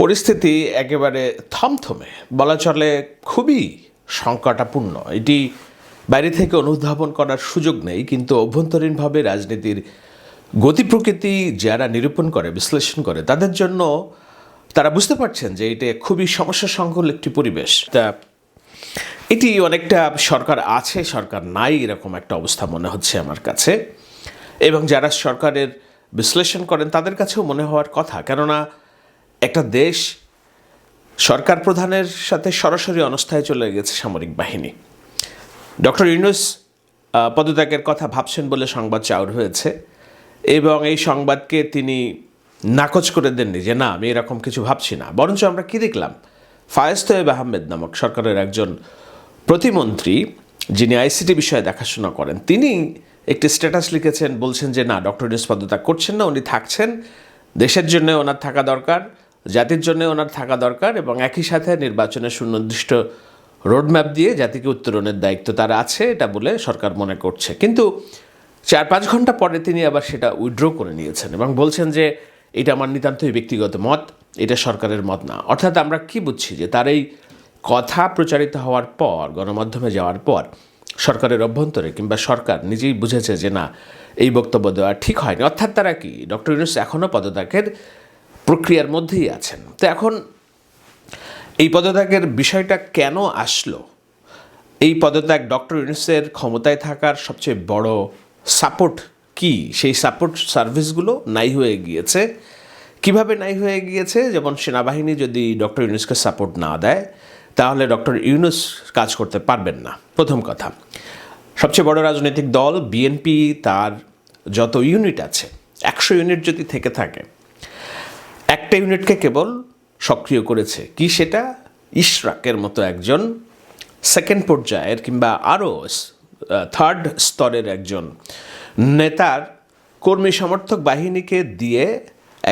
পরিস্থিতি একেবারে থমথমে, বলা চলে খুবই সংকটাপূর্ণ। এটি বাইরে থেকে অনুধাবন করার সুযোগ নেই, কিন্তু অভ্যন্তরীণভাবে রাজনীতির গতি প্রকৃতি যারা নিরূপণ করে, বিশ্লেষণ করে, তাদের জন্য তারা বুঝতে পারছেন যে এটা খুবই সমস্যা সংকুল একটি পরিবেশ। তা এটি অনেকটা সরকার আছে, সরকার নাই এরকম একটা অবস্থা মনে হচ্ছে আমার কাছে। এবং যারা সরকারের বিশ্লেষণ করেন, তাদের কাছেও মনে হওয়ার কথা। কেননা একটা দেশ সরকার প্রধানের সাথে সরাসরি অনস্থায় চলে গেছে সামরিক বাহিনী। ডক্টর ইউনুস পদত্যাগের কথা ভাবছেন বলে সংবাদ চাউর হয়েছে এবং এই সংবাদকে তিনি নাকচ করে দেননি যে, না, আমি এরকম কিছু ভাবছি না। বরঞ্চ আমরা কি দেখলাম? ফায়েজ তোয়েব আহমেদ নামক সরকারের একজন প্রতিমন্ত্রী, যিনি আইসিটি বিষয়ে দেখাশোনা করেন, তিনি একটি স্ট্যাটাস লিখেছেন, বলছেন যে, না, ডক্টর ইউনুস পদত্যাগ করছেন না, উনি থাকছেন। দেশের জন্য ওনার থাকা দরকার। জাতির জন্য ওনার থাকা দরকার এবং একই সাথে নির্বাচনের সুনির্দিষ্ট রোডম্যাপ দিয়ে জাতিকে উত্তরণের দায়িত্ব তার আছে, এটা বলে সরকার মনে করছে। কিন্তু চার পাঁচ ঘণ্টা পরে তিনি আবার সেটা উইথড্র করে নিয়েছেন এবং বলছেন যে, এটা আমার নিতান্তই ব্যক্তিগত মত, এটা সরকারের মত না। অর্থাৎ আমরা কি বুঝছি যে তার এই কথা প্রচারিত হওয়ার পর, গণমাধ্যমে যাওয়ার পর, সরকারের অভ্যন্তরে কিংবা সরকার নিজেই বুঝেছে যে, না, এই বক্তব্য দেওয়া ঠিক হয়নি। অর্থাৎ তারা কি? ডক্টর ইউনুস এখনও পদত্যাগের প্রক্রিয়ার মধ্যেই আছেন। তো এখন এই পদত্যাগের বিষয়টা কেন আসলো? এই পদত্যাগ ডক্টর ইউনুসের ক্ষমতায় থাকার সবচেয়ে বড় সাপোর্ট কি? সেই সাপোর্ট সার্ভিসগুলো নাই হয়ে গিয়েছে। কীভাবে নাই হয়ে গিয়েছে? যেমন সেনাবাহিনী যদি ডক্টর ইউনুসকে সাপোর্ট না দেয়, তাহলে ডক্টর ইউনুস কাজ করতে পারবেন না। প্রথম কথা। সবচেয়ে বড় রাজনৈতিক দল, বিএনপি, তার যত ইউনিট আছে, একশো ইউনিট যদি থেকে থাকে একটা ইউনিটকে কেবল সক্রিয় করেছে। কি সেটা? ইশরাকের মতো একজন সেকেন্ড পর্যায়ের কিংবা আরও থার্ড স্তরের একজন নেতার কর্মী সমর্থক বাহিনীকে দিয়ে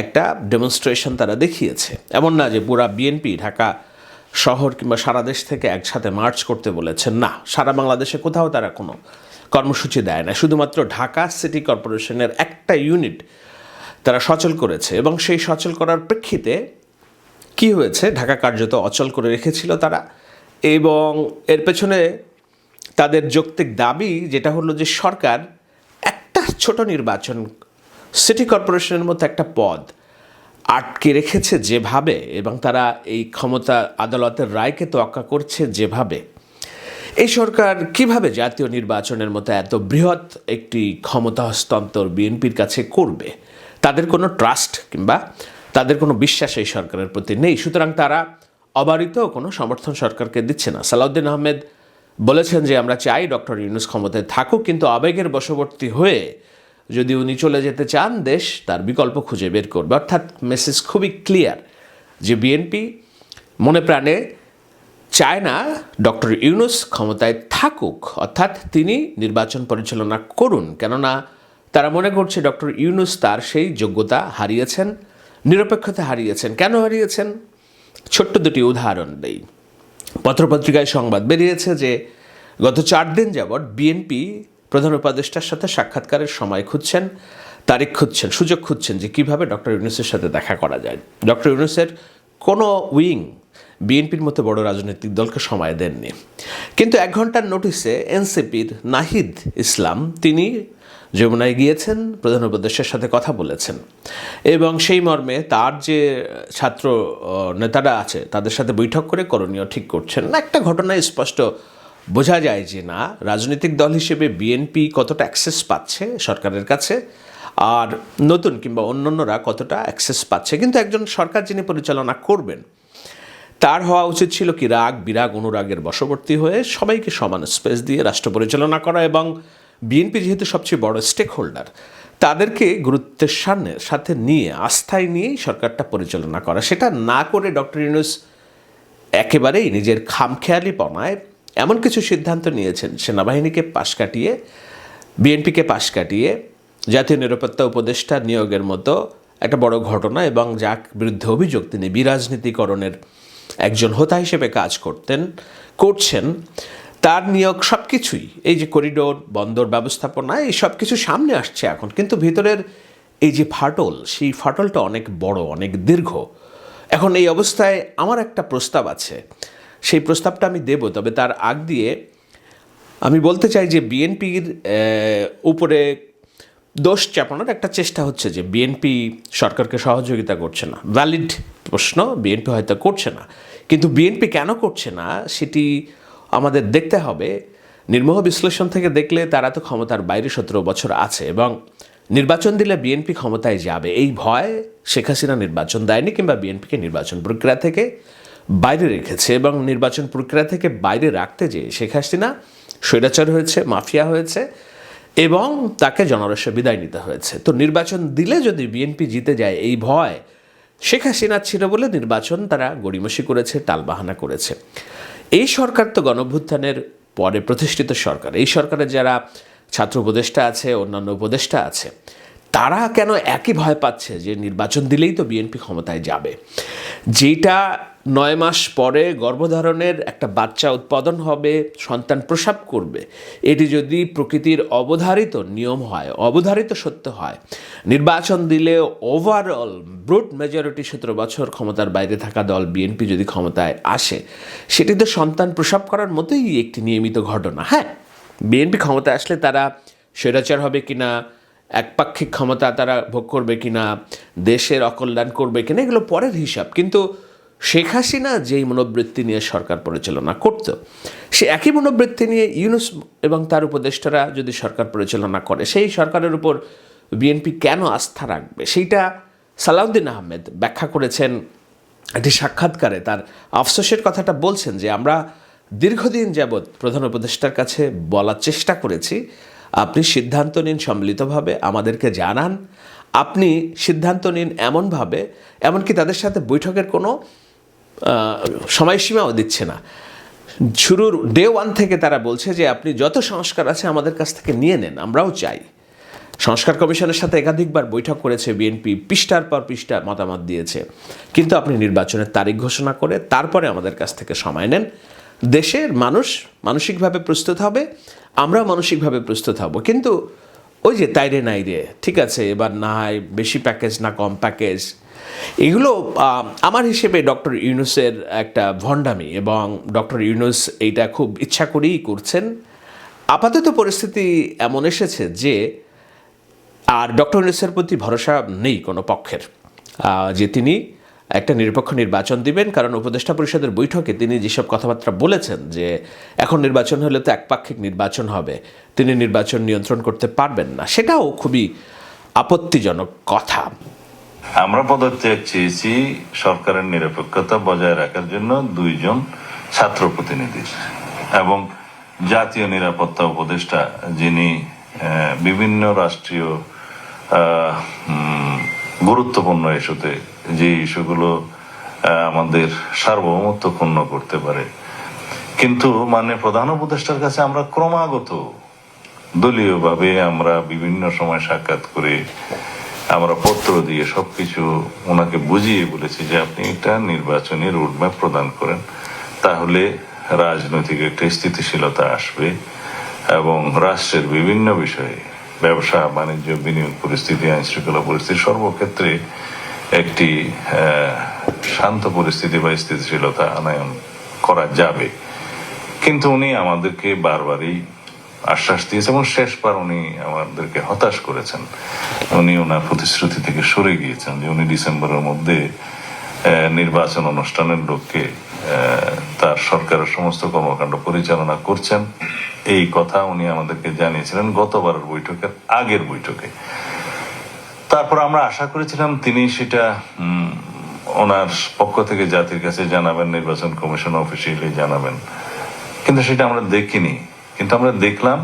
একটা ডেমনস্ট্রেশন তারা দেখিয়েছে। এমন না যে পুরা বিএনপি ঢাকা শহর কিংবা সারা দেশ থেকে একসাথে মার্চ করতে বলেছেন। না, সারা বাংলাদেশে কোথাও তারা কোনো কর্মসূচি দেয় না। শুধুমাত্র ঢাকা সিটি কর্পোরেশনের একটা ইউনিট তারা সচল করেছে এবং সেই সচল করার প্রেক্ষিতে কি হয়েছে? ঢাকা কার্যত অচল করে রেখেছিল তারা। এবং এর পেছনে তাদের যৌক্তিক দাবি যেটা হলো যে সরকার একটা ছোট নির্বাচন, সিটি কর্পোরেশনের মতো একটা পদ আটকে রেখেছে যেভাবে এবং তারা এই ক্ষমতা আদালতের রায়কে তোয়াক্কা করছে যেভাবে। এই সরকার কীভাবে জাতীয় নির্বাচনের মতো এত বৃহৎ একটি ক্ষমতা হস্তান্তর বিএনপির কাছে করবে? তাদের কোনো ট্রাস্ট কিংবা তাদের কোনো বিশ্বাস এই সরকারের প্রতি নেই। সুতরাং তারা অবারিত কোনো সমর্থন সরকারকে দিচ্ছে না। সালাউদ্দিন আহমেদ বলেছেন যে, আমরা চাই ডক্টর ইউনুস ক্ষমতায় থাকুক, কিন্তু আবেগের বশবর্তী হয়ে যদি উনি চলে যেতে চান, দেশ তার বিকল্প খুঁজে বের করবে। অর্থাৎ মেসেজ খুবই ক্লিয়ার যে বিএনপি মনে প্রাণে চায় না ডক্টর ইউনুস ক্ষমতায় থাকুক। অর্থাৎ তিনি নির্বাচন পরিচালনা করুন। কেননা তারা মনে করছে ডক্টর ইউনুস তার সেই যোগ্যতা হারিয়েছেন, নিরপেক্ষতা হারিয়েছেন। কেন হারিয়েছেন? ছোট্ট দুটি উদাহরণ দেই। পত্রপত্রিকায় সংবাদ বেরিয়েছে যে, গত চার দিন যাবৎ বিএনপি প্রধান উপদেষ্টার সাথে সাক্ষাৎকারের সময় খুঁজছেন, তারিখ খুঁজছেন, সুযোগ খুঁজছেন যে কীভাবে ডক্টর ইউনুসের সাথে দেখা করা যায়। ডক্টর ইউনুসের কোনো উইং বিএনপির মতো বড় রাজনৈতিক দলকে সময় দেননি। কিন্তু এক ঘণ্টার নোটিসে এনসিপির নাহিদ ইসলাম, তিনি যমুনায় গিয়েছেন, প্রধান উপদেষ্টার সাথে কথা বলেছেন। এবং সেই মর্মে তার যে ছাত্র নেতারা আছে, তাদের সাথে বৈঠক করে করণীয় ঠিক করছেন। না একটা ঘটনায় স্পষ্ট বোঝা যায় যে না, রাজনৈতিক দল হিসেবে বিএনপি কতটা অ্যাক্সেস পাচ্ছে সরকারের কাছে, আর নতুন কিংবা অন্যান্যরা কতটা অ্যাক্সেস পাচ্ছে। কিন্তু একজন সরকার যিনি পরিচালনা করবেন, তার হওয়া উচিত ছিল কি, রাগ, বিরাগ, অনুরাগের বশবর্তী হয়ে সবাইকে সমান স্পেস দিয়ে রাষ্ট্র পরিচালনা করা এবং বিএনপি যেহেতু সবচেয়ে বড় স্টেক হোল্ডার তাদেরকে গুরুত্বের সামনে, সাথে নিয়ে, আস্থায় নিয়েই সরকারটা পরিচালনা করা। সেটা না করে ডক্টর ইউনুস একেবারেই নিজের খামখেয়ালিপনায় এমন কিছু সিদ্ধান্ত নিয়েছেন, সেনাবাহিনীকে পাশ কাটিয়ে, বিএনপিকে পাশ কাটিয়ে, জাতীয় নিরাপত্তা উপদেষ্টা নিয়োগের মতো একটা বড় ঘটনা এবং যার বিরুদ্ধে অভিযোগ তিনি বিরাজনীতিকরণের একজন হোতা হিসেবে কাজ করতেন, করছেন। তার নিয়োগ সব কিছুই এই যে করিডোর, বন্দর ব্যবস্থাপনা, এই সব কিছু সামনে আসছে এখন। কিন্তু ভিতরের এই যে ফাটল, সেই ফাটলটা অনেক বড়, অনেক দীর্ঘ। এখন এই অবস্থায় আমার একটা প্রস্তাব আছে। সেই প্রস্তাবটা আমি দেব, তবে তার আগ দিয়ে আমি বলতে চাই যে বিএনপির উপরে দোষ চাপানোর একটা চেষ্টা হচ্ছে যে বিএনপি সরকারকে সহযোগিতা করছে না। ভ্যালিড প্রশ্ন, বিএনপি হয়তো করছে না। কিন্তু বিএনপি কেন করছে না, সেটি আমাদের দেখতে হবে। নির্মোহ বিশ্লেষণ থেকে দেখলে তারা তো ক্ষমতার বাইরে সতেরো বছর আছে এবং নির্বাচন দিলে বিএনপি ক্ষমতায় যাবে। এই ভয় শেখ হাসিনা নির্বাচন দেয়নি কিংবা বিএনপিকে নির্বাচন প্রক্রিয়া থেকে বাইরে রেখেছে এবং নির্বাচন প্রক্রিয়া থেকে বাইরে রাখতে যে শেখ হাসিনা স্বৈরাচার হয়েছে, মাফিয়া হয়েছে এবং তাকে জনরসে বিদায় নিতে হয়েছে। তো নির্বাচন দিলে যদি বিএনপি জিতে যায় এই ভয় শেখ হাসিনা ছিল বলে নির্বাচন তারা গড়িমসি করেছে টালবাহানা করেছে। এই সরকার তো গণভ্যুত্থানের পরে প্রতিষ্ঠিত সরকার। এই সরকারে যারা ছাত্র উপদেষ্টা আছে, অন্যান্য উপদেষ্টা আছে, তারা কেন একই ভয় পাচ্ছে যে নির্বাচন দিলেই তো বিএনপি ক্ষমতায় যাবে? যেটা নয় মাস পরে গর্ভধারণের একটা বাচ্চা উৎপাদন হবে, সন্তান প্রসাব করবে। এটি যদি প্রকৃতির অবধারিত নিয়ম হয়, অবধারিত সত্য হয়, নির্বাচন দিলে ওভারঅল ব্রুট মেজরিটি সতেরো বছর ক্ষমতার বাইরে থাকা দল বিএনপি যদি ক্ষমতায় আসে, সেটি তো সন্তান প্রসাব করার মতোই একটি নিয়মিত ঘটনা হ্যাঁ? বিএনপি ক্ষমতায় আসলে তারা স্বৈরাচার হবে কিনা, একপাক্ষিক ক্ষমতা তারা ভোগ করবে কি না দেশের অকল্যাণ করবে কিনা, এগুলো পরের হিসাব। কিন্তু শেখ হাসিনা যেই মনোবৃত্তি নিয়ে সরকার পরিচালনা করত, সে একই মনোবৃত্তি নিয়ে ইউনুস এবং তার উপদেষ্টারা যদি সরকার পরিচালনা করে, সেই সরকারের উপর বিএনপি কেন আস্থা রাখবে? সেইটা সালাউদ্দিন আহমেদ ব্যাখ্যা করেছেন একটি সাক্ষাৎকারে। তার আফসোসের কথাটা বলছেন যে, আমরা দীর্ঘদিন যাবৎ প্রধান উপদেষ্টার কাছে বলার চেষ্টা করেছি, আপনি সিদ্ধান্ত নিন সম্মিলিতভাবে, আমাদেরকে জানান। আপনি সিদ্ধান্ত নিন এমনভাবে, এমনকি তাদের সাথে বৈঠকের কোনো সময়সীমাও দিচ্ছে না। শুরুর ডে ওয়ান থেকে তারা বলছে যে, আপনি যত সংস্কার আছে আমাদের কাছ থেকে নিয়ে নেন, আমরাও চাই। সংস্কার কমিশনের সাথে একাধিকবার বৈঠক করেছে বিএনপি পৃষ্ঠার পর পৃষ্ঠা মতামত দিয়েছে। কিন্তু আপনি নির্বাচনের তারিখ ঘোষণা করে তারপরে আমাদের কাছ থেকে সময় নেন। দেশের মানুষ মানসিকভাবে প্রস্তুত হবে, আমরাও মানসিকভাবে প্রস্তুত হব। কিন্তু ওই যে, তাইরে নাই রে, ঠিক আছে, এবার না হয় বেশি প্যাকেজ না কম প্যাকেজ এগুলো আমার হিসেবে ডক্টর ইউনুসের একটা ভণ্ডামি এবং ডক্টর ইউনুস এইটা খুব ইচ্ছা করেই করছেন। আপাতত পরিস্থিতি এমন এসেছে যে, আর ডক্টর ইউনুসের প্রতি ভরসা নেই কোনো পক্ষের। যে তিনি একটা নিরপেক্ষ নির্বাচন দিবেন, কারণ উপদেষ্টা পরিষদের বৈঠকে তিনি যেসব কথাবার্তা বলেছেন যে, এখন নির্বাচন হলে তো একপাক্ষিক নির্বাচন হবে, তিনি নির্বাচন নিয়ন্ত্রণ করতে পারবেন না, সেটাও খুবই আপত্তিজনক কথা। আমরা পদত্যাগ চেয়েছি সরকারের নিরপেক্ষতা বজায় রাখার জন্য দুইজন ছাত্র প্রতিনিধির এবং জাতীয় নিরাপত্তা উপদেষ্টা যিনি বিভিন্ন রাষ্ট্রীয় গুরুত্বপূর্ণ ইস্যুতে যে ইস্যুগুলো আমাদের সার্বভৌমত্ব ক্ষুণ্ণ করতে পারে। কিন্তু মানে প্রধান উপদেষ্টার কাছে আমরা ক্রমাগত দলীয়ভাবে আমরা বিভিন্ন সময় সাক্ষাৎ করে আমরা পত্র দিয়ে সবকিছু ওনাকে বুঝিয়ে বলেছি যে আপনি একটা নির্বাচনী রোডম্যাপ প্রদান করেন। তাহলে রাজনৈতিক একটা স্থিতিশীলতা আসবে এবং রাষ্ট্রের বিভিন্ন বিষয়ে ব্যবসা, বাণিজ্য, বিনিয়োগ, পরিস্থিতি আইন শৃঙ্খলা পরিস্থিতি সর্বক্ষেত্রে একটি শান্ত পরিস্থিতি বা স্থিতিশীলতা আনায়ন করা যাবে। কিন্তু উনি আমাদেরকে বারবারই আশ্বাস দিয়েছে এবং শেষবার উনি আমাদেরকে হতাশ করেছেন। উনি ওনার প্রতিশ্রুতি থেকে সরে গিয়েছেন যে উনি ডিসেম্বরের মধ্যে নির্বাচন অনুষ্ঠানের আহ, তার সরকারের সমস্ত কর্মকাণ্ড পরিচালনা করছেন। এই কথা উনি আমাদেরকে জানিয়েছিলেন গতবারের বৈঠকের আগের বৈঠকে। তারপর আমরা আশা করেছিলাম তিনি সেটা ওনার পক্ষ থেকে জাতির কাছে জানাবেন নির্বাচন কমিশন অফিসিয়ালি জানাবেন। কিন্তু সেটা আমরা দেখিনি। কিন্তু আমরা দেখলাম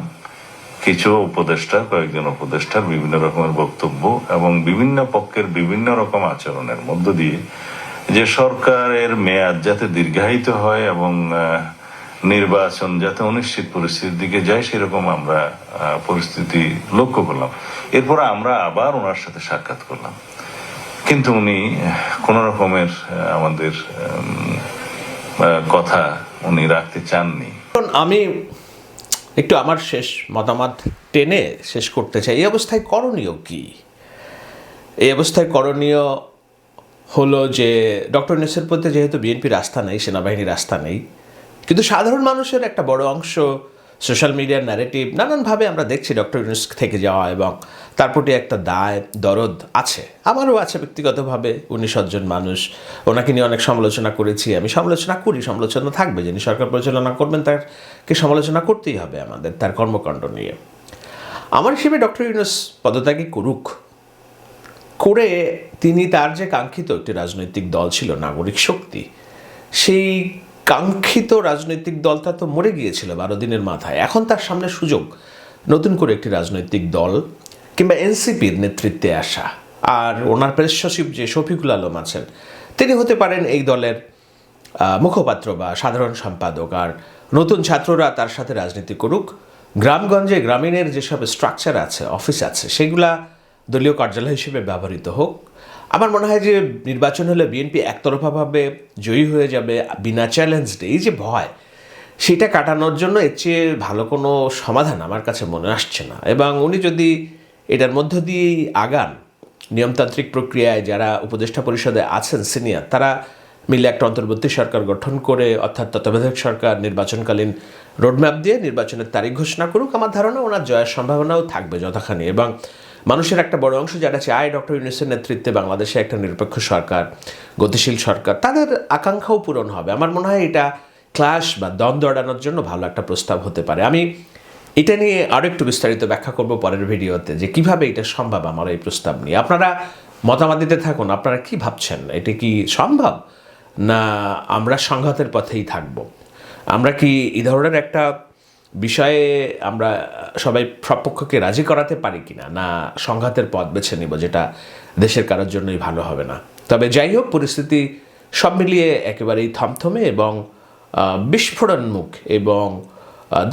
কিছু উপদেষ্টা, কয়েকজন উপদেষ্টার বিভিন্ন রকমের বক্তব্য এবং বিভিন্ন পক্ষের বিভিন্ন রকম আচরণের মধ্য দিয়ে যে সরকারের মেয়াদ যাতে দীর্ঘায়িত হয় এবং নির্বাচন যাতে অনিশ্চিত পরিস্থিতির দিকে যায়, সেরকম আমরা পরিস্থিতি লক্ষ্য করলাম। এরপর আমরা আবার ওনার সাথে সাক্ষাৎ করলাম। কিন্তু উনি, কোন রকমের আমাদের কথা উনি রাখতে চাননি। আমি একটু আমার শেষ মতামত টেনে শেষ করতে চাই। এই অবস্থায় করণীয় কি? এই অবস্থায় করণীয় হলো যে, ডক্টর নেসের প্রতি যেহেতু বিএনপির রাস্তা নেই, সেনাবাহিনীর রাস্তা নেই, কিন্তু সাধারণ মানুষের একটা বড় অংশ সোশ্যাল মিডিয়ার ন্যারেটিভ নানানভাবে আমরা দেখছি ডক্টর ইউনুস থেকে যাওয়া এবং তার প্রতি একটা দায়, দরদ আছে। আমারও আছে ব্যক্তিগতভাবে উনি সজ্জন মানুষ। ওনাকে নিয়ে অনেক সমালোচনা করেছি আমি। সমালোচনা করি, সমালোচনা থাকবে। যিনি সরকার পরিচালনা করবেন তাকে সমালোচনা করতেই হবে আমাদের, তার কর্মকাণ্ড নিয়ে। আমার হিসেবে ডক্টর ইউনুস পদত্যাগী করুক। করে তিনি তার যে কাঙ্ক্ষিত একটি রাজনৈতিক দল ছিল, নাগরিক শক্তি, সেই কাঙ্ক্ষিত রাজনৈতিক দলটা তো মরে গিয়েছিল বারো দিনের মাথায়। এখন তার সামনে সুযোগ। নতুন করে একটি রাজনৈতিক দল কিংবা এনসিপির নেতৃত্বে আসা। আর ওনার প্রেস সচিব যে শফিকুল আলম আছেন, তিনি হতে পারেন এই দলের মুখপাত্র বা সাধারণ সম্পাদক। আর নতুন ছাত্ররা তার সাথে রাজনীতি করুক। গ্রামগঞ্জে গ্রামীণের যেসব স্ট্রাকচার আছে অফিস আছে, সেগুলা দলীয় কার্যালয় হিসেবে ব্যবহৃত হোক। আমার মনে হয় যে নির্বাচন হলে বিএনপি একতরফাভাবে জয়ী হয়ে যাবে বিনা চ্যালেঞ্জড এই যে ভয়, সেটা কাটানোর জন্য এর চেয়ে ভালো কোনো সমাধান আমার কাছে মনে আসছে না। এবং উনি যদি এটার মধ্য দিয়েই আগান, নিয়মতান্ত্রিক প্রক্রিয়ায় যারা উপদেষ্টা পরিষদে আছেন সিনিয়র তারা মিলে একটা অন্তর্বর্তী সরকার গঠন করে, অর্থাৎ তত্ত্বাবধায়ক সরকার, নির্বাচনকালীন রোডম্যাপ দিয়ে নির্বাচনের তারিখ ঘোষণা করুক, আমার ধারণা ওনার জয়ের সম্ভাবনাও থাকবে যথাখানি। এবং মানুষের একটা বড় অংশ যারা চায় ডক্টর ইউনুসের নেতৃত্বে বাংলাদেশে একটা নিরপেক্ষ সরকার, গতিশীল সরকার, তাদের আকাঙ্ক্ষাও পূরণ হবে। আমার মনে হয় এটা ক্লাশ বা দ্বন্দ্ব এড়ানোর জন্য ভালো একটা প্রস্তাব হতে পারে। আমি এটা নিয়ে আরও একটু বিস্তারিত ব্যাখ্যা করব পরের ভিডিওতে, যে কীভাবে এটা সম্ভব আমার এই প্রস্তাব নিয়ে। আপনারা মতামত দিতে থাকুন, আপনারা কি ভাবছেন? এটা কি সম্ভব? না আমরা সংঘাতের পথেই থাকব? আমরা কি এই ধরনের একটা বিষয়ে আমরা সবাই সব পক্ষকে রাজি করাতে পারি কিনা, না সংঘাতের পথ বেছে নিব যেটা দেশের কারোর জন্যই ভালো হবে না। তবে যাই হোক, পরিস্থিতি সব মিলিয়ে একেবারেই থমথমে এবং বিস্ফোরণমুখ এবং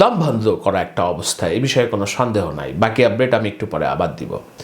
দমবন্ধ দম বন্ধ করা একটা অবস্থা, এ বিষয়ে কোনো সন্দেহ নাই। বাকি আপডেট আমি একটু পরে আবার দিব।